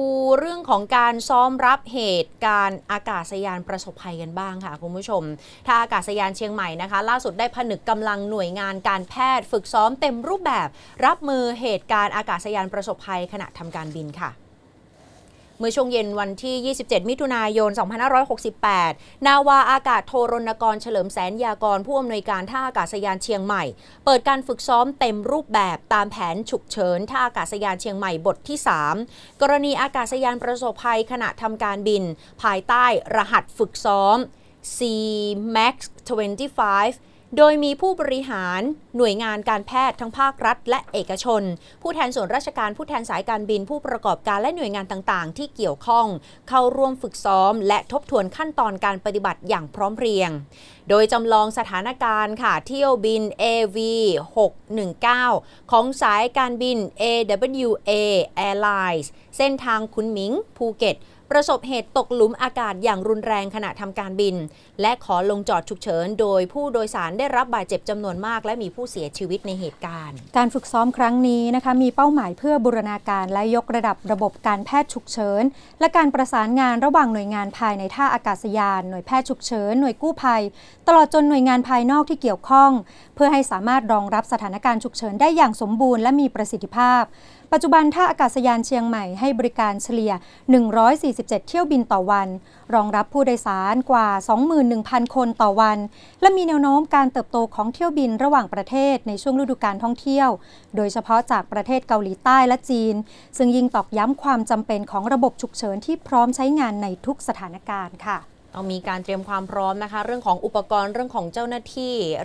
ดูเรื่องของการซ้อมรับเหตุการณ์อากาศยานประสบภัยกันบ้างค่ะคุณผู้ชมท่าอากาศยานเชียงใหม่นะคะ ล่าสุดได้ผนึกกำลังหน่วยงานการแพทย์ ฝึกซ้อมเต็มรูปแบบ รับมือเหตุการณ์อากาศยานประสบภัยขณะทำการบินค่ะ มื่อช่วงเย็นวันที่ 27 มิถุนายน 2568 นาวาอากาศโทรณกรเฉลิมแสนยากร ผู้อำนวยการท่าอากาศยานเชียงใหม่ เปิดการฝึกซ้อมเต็มรูปแบบตามแผนฉุกเฉินท่าอากาศยานเชียงใหม่บทที่ 3 กรณีอากาศยานประสบภัยขณะทำการบิน ภายใต้รหัสฝึกซ้อม C Max 25 โดยมีผู้บริหารหน่วยงานการแพทย์ทั้งภาครัฐ และเอกชน ผู้แทนส่วนราชการผู้แทนสายการบินผู้ประกอบการและหน่วยงานต่างๆ ที่เกี่ยวข้อง เข้าร่วมฝึกซ้อม และทบทวนขั้นตอนการปฏิบัติอย่างพร้อมเพรียง โดยจำลองสถานการณ์ค่ะเที่ยวบิน AV 619 ของสายการบิน AWA Airlines เส้นทางคุนหมิงภูเก็ตประสบเหตุตกหลุมอากาศอย่างรุนแรงขณะทำการบิน และขอลงจอดฉุกเฉิน โดยผู้โดยสารได้รับบาดเจ็บจำนวนมาก และมีผู้เสียชีวิตในเหตุการณ์ การฝึกซ้อมครั้งนี้นะคะมีเป้าหมายเพื่อบูรณาการและยกระดับระบบการแพทย์ฉุกเฉิน และการประสานงานระหว่างหน่วยงานภายในท่าอากาศยาน หน่วยแพทย์ฉุกเฉินหน่วยกู้ภัย ตลอดจนหน่วยงานภายนอกที่เกี่ยวข้อง เพื่อให้สามารถรองรับสถานการณ์ฉุกเฉินได้อย่างสมบูรณ์และมีประสิทธิภาพ ปัจจุบันท่าอากาศยานเชียงใหม่ให้บริการเฉลี่ย 147 เที่ยวบินต่อวัน รองรับผู้โดยสารกว่า 21,000 คนต่อวัน และมีแนวโน้มการเติบโตของเที่ยวบินระหว่างประเทศในช่วงฤดูการท่องเที่ยว โดยเฉพาะจากประเทศเกาหลีใต้และจีน ซึ่งยิ่งตอกย้ำความจำเป็นของระบบฉุกเฉินที่พร้อมใช้งานในทุกสถานการณ์ค่ะต้องมีการเตรียมความพร้อมนะคะ เรื่องของอุปกรณ์เรื่องของเจ้าหน้าที่